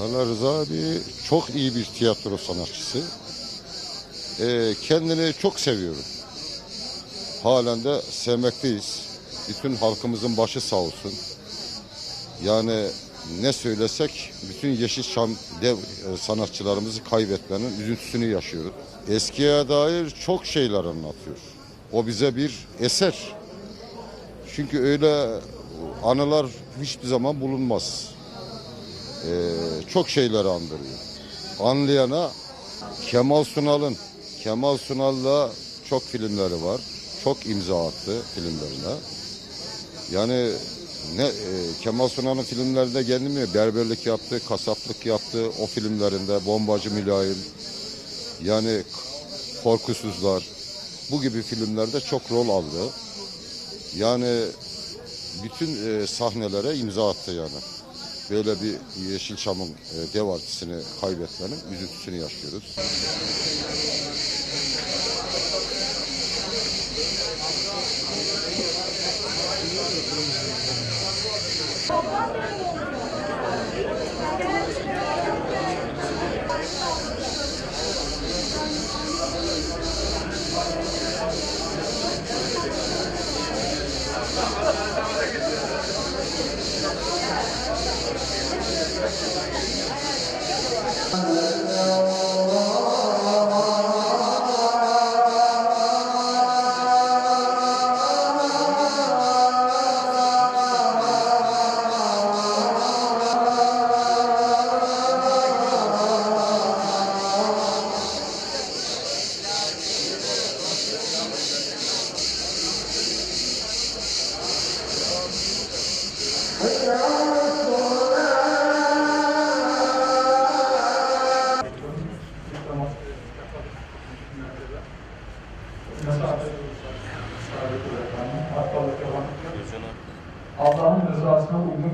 Valla Rıza abi çok iyi bir tiyatro sanatçısı. Ee, kendini çok seviyorum. Halen de sevmekteyiz. Bütün halkımızın başı sağ olsun. Yani ne söylesek bütün Yeşilçam dev e, sanatçılarımızı kaybetmenin üzüntüsünü yaşıyoruz. Eskiye dair çok şeyler anlatıyor. O bize bir eser. Çünkü öyle anılar hiçbir zaman bulunmaz. Ee, çok şeyler andırıyor. Anlayana Kemal Sunal'ın Kemal Sunal'la çok filmleri var. Çok imza attı filmlerine. Yani ne e, Kemal Sunal'ın filmlerinde kendimi berberlik yaptı, kasaplık yaptı. O filmlerinde Bombacı Mülayim yani Korkusuzlar bu gibi filmlerde çok rol aldı. Yani bütün e, sahnelere imza attı yani. Böyle bir Yeşilçam'ın e, dev artistini kaybetmenin üzüntüsünü yaşıyoruz. Allah'ın rızasına uygun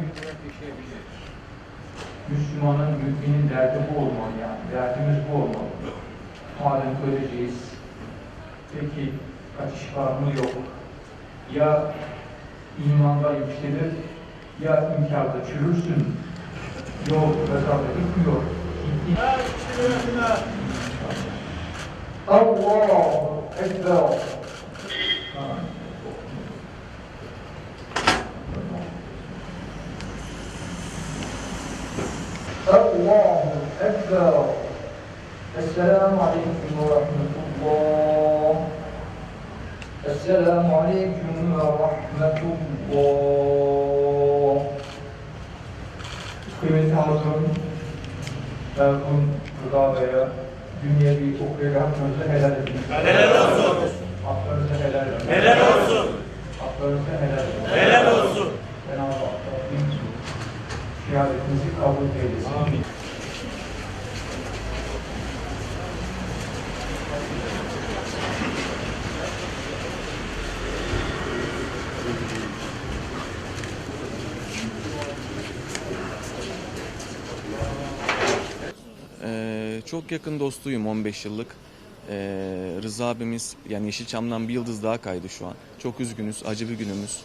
Müslümanın, müminin derdi bu olmalı yani. Derdimiz bu olmalı. Madem öleceğiz. Peki kaçış var mı? Yok. Ya imanda yükselir ya inkarda çürürsün, yol rezalda gitmiyor. Allahu Ekber. Allahu Ekber. Esselamu Aleyküm ve Rahmetullah. Esselamu Aleyküm ve Rahmetullah. Kıymetli hazırım, merhum Rıza Bey'e dünyevi okuyarak hakkınızı helal edin. Helal olsun. Haklarınızı helal edin. Helal olsun. Haklarınızı helal edin. Helal olsun. Ee, çok yakın dostuyum 15 yıllık. Ee, Rıza abimiz yani Yeşilçam'dan bir yıldız daha kaydı şu an. Çok üzgünüz, acı bir günümüz.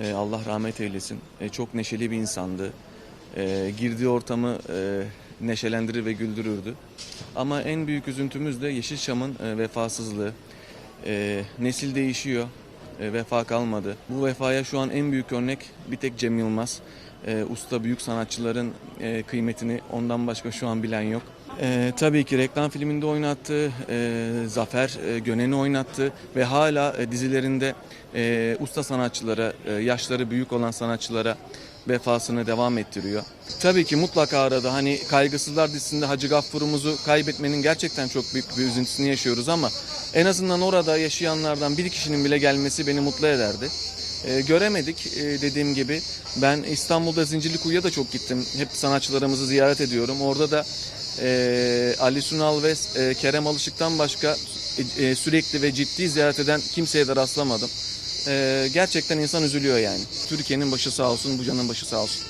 Ee, Allah rahmet eylesin. Ee, çok neşeli bir insandı. Ee, girdiği ortamı e, neşelendirir ve güldürürdü. Ama en büyük üzüntümüz de Yeşilçam'ın e, vefasızlığı. Ee, nesil değişiyor, e, vefa kalmadı. Bu vefaya şu an en büyük örnek bir tek Cem Yılmaz. Ee, usta büyük sanatçıların e, kıymetini ondan başka şu an bilen yok. Ee, tabii ki reklam filminde oynattı, e, Zafer e, Gönen'i oynattı ve hala e, dizilerinde e, usta sanatçılara, e, yaşları büyük olan sanatçılara vefasını devam ettiriyor. Tabii ki mutlaka arada hani Kaygısızlar dizisinde Hacı Gaffur'umuzu kaybetmenin gerçekten çok büyük bir üzüntüsünü yaşıyoruz ama en azından orada yaşayanlardan bir kişinin bile gelmesi beni mutlu ederdi. E, göremedik e, dediğim gibi. Ben İstanbul'da Zincirlikuyu'ya da çok gittim. Hep sanatçılarımızı ziyaret ediyorum. Orada da e, Ali Sunal ve e, Kerem Alışık'tan başka e, e, sürekli ve ciddi ziyaret eden kimseye de rastlamadım. E, gerçekten insan üzülüyor yani. Türkiye'nin başı sağ olsun, bu canın başı sağ olsun.